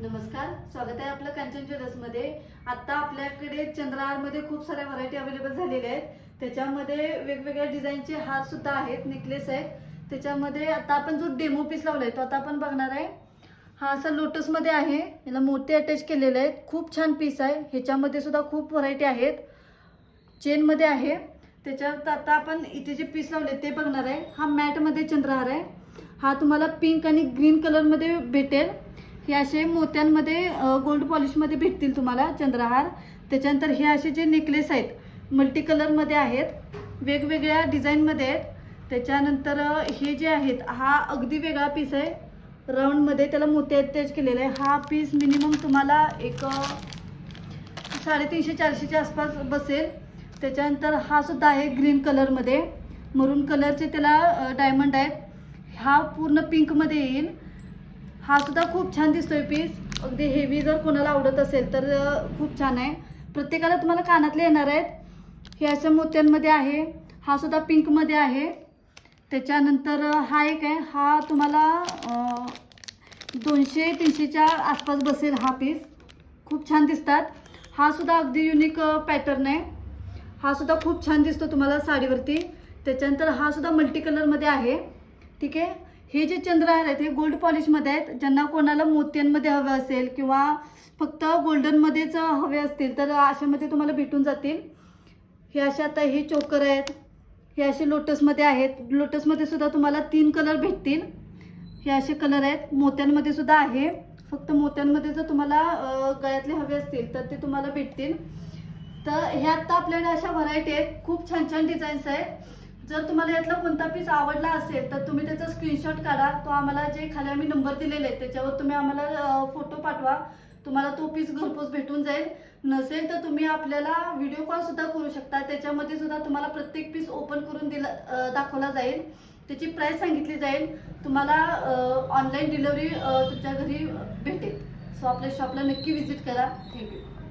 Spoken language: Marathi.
नमस्कार स्वागत आहे आपलं कांचन ज्वेलर्समध्ये आता आपल्याकडे चंद्रहारमध्ये खूप साऱ्या व्हरायटी अवेलेबल झालेल्या आहेत. त्याच्यामध्ये वेगवेगळ्या डिझाईनचे हार सुद्धा आहेत नेकलेस आहेत. त्याच्यामध्ये आता आपण जो डेमो पीस लावलाय तो आता आपण बघणार आहे. हा असा लोटसमध्ये आहे. याला मोठे अटॅच केलेले आहेत. खूप छान पीस आहे. ह्याच्यामध्ये सुद्धा खूप व्हरायटी आहेत. चेनमध्ये आहे. त्याच्यात आता आपण इथे जे पीस लावले ते बघणार आहे. हा मॅटमध्ये चंद्रहार आहे. हा तुम्हाला पिंक आणि ग्रीन कलरमध्ये भेटेल. हे असे मोत्यांमध्ये गोल्ड पॉलिशमध्ये भेटतील तुम्हाला चंद्रहार. त्याच्यानंतर हे असे जे नेकलेस आहेत मल्टी कलरमध्ये आहेत वेगवेगळ्या डिझाईनमध्ये आहेत. त्याच्यानंतर हे जे आहेत हा अगदी वेगळा पीस आहे. राऊंडमध्ये त्याला मोते अटॅच केलेला आहे. हा पीस मिनिमम तुम्हाला एक साडेतीनशे चारशेच्या आसपास बसेल. त्याच्यानंतर हा सुद्धा आहे ग्रीन कलरमध्ये मरून कलरचे त्याला डायमंड आहेत. हा पूर्ण पिंकमध्ये येईल. हा सुद्धा खूप छान दिसतोय पीस अगदी हेवी जर कोणाला आवडत असेल तर खूप छान आहे. प्रत्येकाला तुम्हाला कानातले येणार आहेत. हे अशा मोत्यांमध्ये आहे. हा सुद्धा पिंकमध्ये आहे. त्याच्यानंतर हा एक आहे. हा तुम्हाला दोनशे तीनशेच्या आसपास बसेल हा पीस खूप छान दिसतात. हा सुद्धा अगदी युनिक पॅटर्न आहे. हा सुद्धा खूप छान दिसतो तुम्हाला साडीवरती. त्याच्यानंतर हा सुद्धा मल्टी कलरमध्ये आहे. ठीक आहे? हे जे चंद्रहार आहेत हे गोल्ड पॉलिशमध्ये आहेत. ज्यांना कोणाला मोत्यांमध्ये हवे असेल किंवा फक्त गोल्डनमध्येच हवे असतील तर अशामध्ये तुम्हाला भेटून जातील. हे असे आता हे चोकर आहेत. हे असे लोटसमध्ये आहेत. लोटसमध्ये सुद्धा तुम्हाला तीन कलर भेटतील. हे असे कलर आहेत. मोत्यांमध्ये सुद्धा आहे. फक्त मोत्यांमध्ये जर तुम्हाला गळ्यातले हवे असतील तर ते तुम्हाला भेटतील. तर ह्या आत्ता आपल्याकडे अशा व्हरायटी आहेत. खूप छान छान डिझाईन्स आहेत. जर तुम्हाला यातला कोणता पीस आवडला असेल तर तुम्ही त्याचा स्क्रीनशॉट काढा. तो आम्हाला जे खाली आम्ही नंबर दिलेले आहेत त्याच्यावर तुम्ही आम्हाला फोटो पाठवा. तुम्हाला तो पीस घरपोच भेटून जाईल. नसेल तर तुम्ही आपल्याला व्हिडिओ कॉल सुद्धा करू शकता. त्याच्यामध्ये सुद्धा तुम्हाला प्रत्येक पीस ओपन करून दिला दाखवला जाईल. त्याची प्राइस सांगितली जाईल. तुम्हाला ऑनलाईन डिलिव्हरी तुमच्या घरी भेटेल. सो आपल्या शॉपला नक्की व्हिजिट करा. थँक्यू